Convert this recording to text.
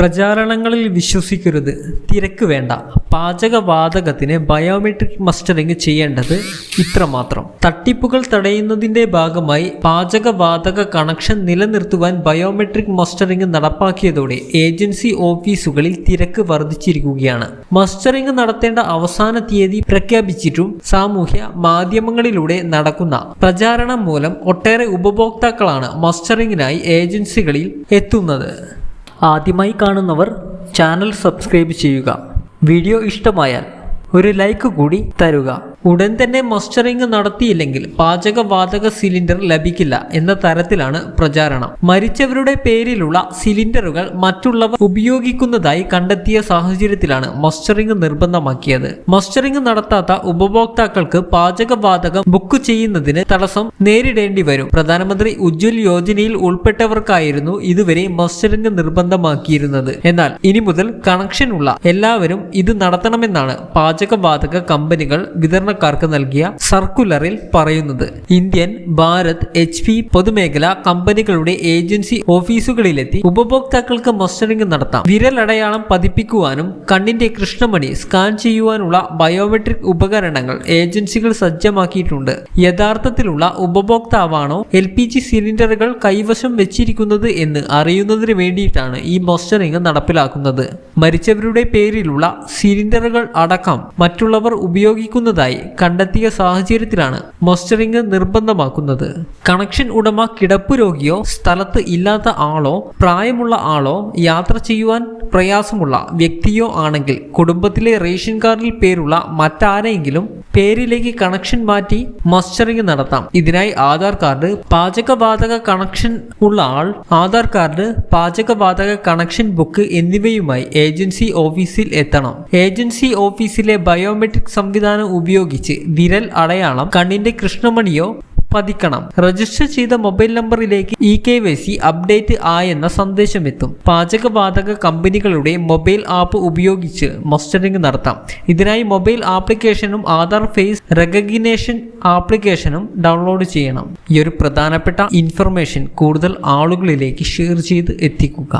പ്രചാരണങ്ങളിൽ വിശ്വസിക്കരുത്. തിരക്ക് വേണ്ട. പാചകവാതകത്തിന് ബയോമെട്രിക് മസ്റ്ററിംഗ് ചെയ്യേണ്ടത് ഇത്രമാത്രം. തട്ടിപ്പുകൾ തടയുന്നതിന്റെ ഭാഗമായി പാചകവാതക കണക്ഷൻ നിലനിർത്തുവാൻ ബയോമെട്രിക് മസ്റ്ററിംഗ് നടപ്പാക്കിയതോടെ ഏജൻസി ഓഫീസുകളിൽ തിരക്ക് വർദ്ധിച്ചിരിക്കുകയാണ്. മസ്റ്ററിംഗ് നടത്തേണ്ട അവസാന തീയതി പ്രഖ്യാപിച്ചിട്ടും സാമൂഹ്യ മാധ്യമങ്ങളിലൂടെ നടക്കുന്ന പ്രചാരണം മൂലം ഒട്ടേറെ ഉപഭോക്താക്കളാണ് മസ്റ്ററിങ്ങിനായി ഏജൻസികളിൽ എത്തുന്നത്. ആദ്യമായി കാണുന്നവർ ചാനൽ സബ്സ്ക്രൈബ് ചെയ്യുക. വീഡിയോ ഇഷ്ടമായാൽ ഒരു ലൈക്ക് കൂടി തരുക. ഉടൻ തന്നെ മസ്റ്ററിംഗ് നടത്തിയില്ലെങ്കിൽ പാചകവാതക സിലിണ്ടർ ലഭിക്കില്ല എന്ന തരത്തിലാണ് പ്രചാരണം. മരിച്ചവരുടെ പേരിലുള്ള സിലിണ്ടറുകൾ മറ്റുള്ളവർ ഉപയോഗിക്കുന്നതായി കണ്ടെത്തിയ സാഹചര്യത്തിലാണ് മസ്റ്ററിംഗ് നിർബന്ധമാക്കിയത്. മസ്റ്ററിംഗ് നടത്താത്ത ഉപഭോക്താക്കൾക്ക് പാചകവാതകം ബുക്ക് ചെയ്യുന്നതിന് തടസ്സം നേരിടേണ്ടി വരും. പ്രധാനമന്ത്രി ഉജ്ജ്വൽ യോജനയിൽ ഉൾപ്പെട്ടവർക്കായിരുന്നു ഇതുവരെ മസ്റ്ററിംഗ് നിർബന്ധമാക്കിയിരുന്നത്. എന്നാൽ ഇനി മുതൽ കണക്ഷൻ ഉള്ള എല്ലാവരും ഇത് നടത്തണമെന്നാണ് പാചകവാതക കമ്പനികൾ വിതരണക്കാർക്ക് നൽകിയ സർക്കുലറിൽ പറയുന്നത്. ഇന്ത്യൻ ഭാരത് എച്ച് പി പൊതുമേഖല കമ്പനികളുടെ ഏജൻസി ഓഫീസുകളിലെത്തി ഉപഭോക്താക്കൾക്ക് മസ്റ്ററിംഗ് നടത്താം. വിരലടയാളം പതിപ്പിക്കുവാനും കണ്ണിന്റെ കൃഷ്ണമണി സ്കാൻ ചെയ്യുവാനുള്ള ബയോമെട്രിക് ഉപകരണങ്ങൾ ഏജൻസികൾ സജ്ജമാക്കിയിട്ടുണ്ട്. യഥാർത്ഥത്തിലുള്ള ഉപഭോക്താവാണോ എൽ പി ജി സിലിണ്ടറുകൾ കൈവശം വെച്ചിരിക്കുന്നത് എന്ന് അറിയുന്നതിന് വേണ്ടിയിട്ടാണ് ഈ മോസ്റ്ററിംഗ് നടപ്പിലാക്കുന്നത്. മരിച്ചവരുടെ പേരിലുള്ള സിലിണ്ടറുകൾ അടക്കം മറ്റുള്ളവർ ഉപയോഗിക്കുന്നതായി കണ്ടെത്തിയ സാഹചര്യത്തിലാണ് മോസ്റ്ററിംഗ് നിർബന്ധമാക്കുന്നത്. കണക്ഷൻ ഉടമ കിടപ്പ് രോഗിയോ സ്ഥലത്ത് ഇല്ലാത്ത ആളോ പ്രായമുള്ള ആളോ യാത്ര ചെയ്യുവാൻ പ്രയാസമുള്ള വ്യക്തിയോ ആണെങ്കിൽ കുടുംബത്തിലെ റേഷൻ കാർഡിൽ പേരുള്ള മറ്റാരെങ്കിലും പേരിലേക്ക് കണക്ഷൻ മാറ്റി മസ്റ്ററിംഗ് നടത്താം. ഇതിനായി ആധാർ കാർഡ് പാചകവാതക കണക്ഷൻ ഉള്ള ആൾ ആധാർ കാർഡ് പാചകവാതക കണക്ഷൻ ബുക്ക് എന്നിവയുമായി ഏജൻസി ഓഫീസിൽ എത്തണം. ഏജൻസി ഓഫീസിലെ ബയോമെട്രിക് സംവിധാനം ഉപയോഗിച്ച് വിരൽ അടയാളം കണ്ണിന്റെ കൃഷ്ണമണിയോ പതിക്കണം. രജിസ്റ്റർ ചെയ്ത മൊബൈൽ നമ്പറിലേക്ക് E K Y C update ആയെന്ന സന്ദേശം എത്തും പാചകവാതക കമ്പനികളുടെ മൊബൈൽ ആപ്പ് ഉപയോഗിച്ച് മസ്റ്ററിംഗ് നടത്താം. ഇതിനായി മൊബൈൽ ആപ്ലിക്കേഷനും ആധാർ ഫേസ് റെക്കഗ്നേഷൻ ആപ്ലിക്കേഷനും ഡൗൺലോഡ് ചെയ്യണം. ഈ ഒരു പ്രധാനപ്പെട്ട ഇൻഫർമേഷൻ കൂടുതൽ ആളുകളിലേക്ക് ഷെയർ ചെയ്ത് എത്തിക്കുക.